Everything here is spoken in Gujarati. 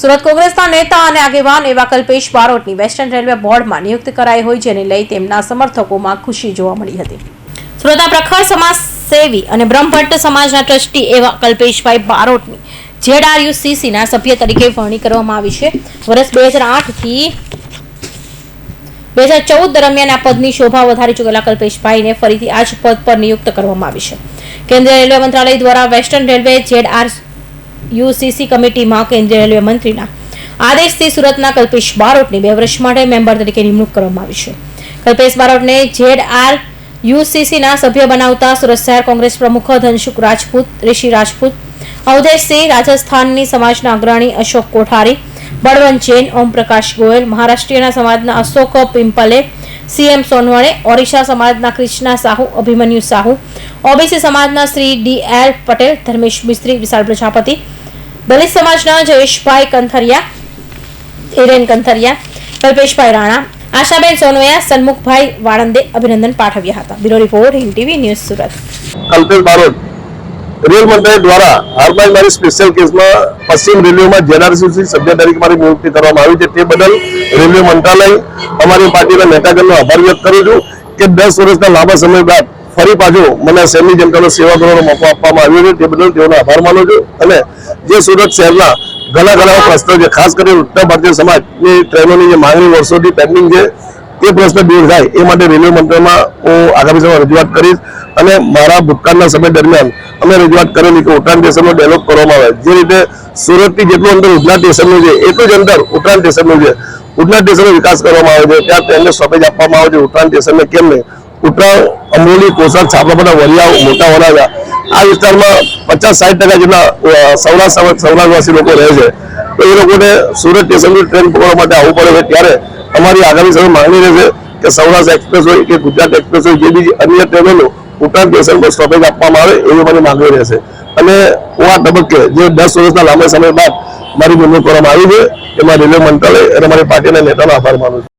સુરત કોંગ્રેસના નેતા અને આગેવાન એવા કલ્પેશ બારોટની વેસ્ટર્ન રેલવે બોર્ડમાં નિયુક્ત કરાઈ હોય જેને લઈ તેમના સમર્થકોમાં ખુશી જોવા મળી હતી. સુરતના પ્રખર સમાજ સેવી અને બ્રહ્મભટ્ટ સમાજના ટ્રસ્ટી એવા કલ્પેશભાઈ બારોટની જેડઆરયુસીસીના સભ્ય તરીકે વરણી કરવામાં આવી છે. વર્ષ બે હજાર આઠથી બે હજાર ચૌદ દરમિયાન આ પદની શોભા વધારી ચૂકેલા કલ્પેશભાઈને ફરીથી આ જ પદ પર નિયુક્ત કરવામાં આવી છે. કેન્દ્રીય રેલવે મંત્રાલય દ્વારા western railway Z R UCC કમિટીમાં કેન્દ્રીય રેલવે મંત્રીના આદેશથી સુરતના કલ્પેશ બારોટની બે વર્ષ માટે મેમ્બર તરીકે નિમણૂક કરવામાં આવી છે. કલ્પેશ બારોટને જેડ આર યુસીસીના સભ્ય બનાવતા સુરત શહેર કોંગ્રેસ પ્રમુખ ધનસુખ રાજપૂત, ઋષિ રાજપૂત, અવધેશસિંહ રાજસ્થાનની સમાજના અગ્રણી અશોક કોઠારી, બળવંત જૈન, ઓમપ્રકાશ ગોયલ, મહારાષ્ટ્રીયના સમાજના અશોક પિંપલે, સીએમ સોનવણે, ઓરિસ્સા સમાજના ક્રિષ્ના સાહુ, અભિમન્યુ સાહુ, ઓબીસી સમાજના શ્રી ડી એલ પટેલ, ધર્મેશ મિસ્ત્રી, વિશાલ પ્રજાપતિ દલિત સમાજના જયેશભાઈ કંથરિયા, હિરેન કંથરિયા, કલ્પેશભાઈ રાણા, આશાબેન સોનવયા સન્મુખભાઈ વાળંદે અભિનંદન પાઠવ્યા હતા. Bureau report Hind news Surat. Kalpesh Barot, rail મંત્રાલય દ્વારા હાલમાં મારી સ્પેશિયલ કેસમાં પશ્ચિમ રેલવેમાં જેનઆરસીસી સભ્ય તરીકે મારી નિયુક્તિ કરવામાં આવી છે. તે બદલ રેલવે મંત્રાલય અમારી પાર્ટીના નેતાગણનો આભાર વ્યક્ત કરું છું કે દસ વર્ષના લાંબા સમય બાદ ફરી પાછું મને શહેરની જનતાનો સેવા કરવાનો મોકો આપવામાં આવ્યો છે. તે બદલ તેઓનો આભાર માનું છું અને જે સુરત શહેરના ઘણા ઘણા પ્રશ્નો છે, ખાસ કરીને ઉત્તર ભારતીય સમાજની ટ્રેનોની જે માંગણી વર્ષોથી પેન્ડિંગ છે, તે પ્રશ્ન દૂર થાય એ માટે રેલવે મંત્રાલયમાં હું આગામી સમયમાં રજૂઆત કરીશ અને મારા ભૂતકાળના સમય દરમિયાન અમે રજૂઆત કરેલી કે ઉત્તરાયણ સ્ટેશનનો ડેવલપ કરવામાં આવે. જે રીતે સુરતથી જેટલું અંતર ઉધના સ્ટેશનનું છે એટલું જ અંતર ઉત્તરાયણ સ્ટેશનનું છે. ઉધના સ્ટેશનનો વિકાસ કરવામાં આવે છે, ત્યાં ટ્રેનને સ્ટોપેજ આપવામાં આવે છે, ઉત્તરાયણ સ્ટેશનને કેમ નહીં? ઉત્તરાયણ અમોલી કોસર છાપાપડા વરિયાવ મોટા વરાજા આ વિસ્તારમાં પચાસ સાઠ ટકા જેટલા સૌરાષ્ટ્ર સૌરાષ્ટ્રવાસી લોકો રહે છે. તો એ લોકોને સુરત સ્ટેશનની ટ્રેન પકડવા માટે આવવું પડે છે. ત્યારે અમારી આગામી સમય માંગણી રહેશે કે સૌરાષ્ટ્ર એક્સપ્રેસ હોય કે ગુજરાત એક્સપ્રેસ હોય, જે બીજી અન્ય ટ્રેનોનું ઉત્તરાયણ સ્ટેશન પર સ્ટોપેજ આપવામાં આવે એવી મારી માંગણી રહેશે. અને હું આ તબક્કે જે દસ વર્ષના લાંબા સમય બાદ મારી નિમણૂક કરવામાં આવી છે એમાં રેલવે મંત્રાલય અને મારી પાર્ટીના નેતાનો આભાર માનું છું.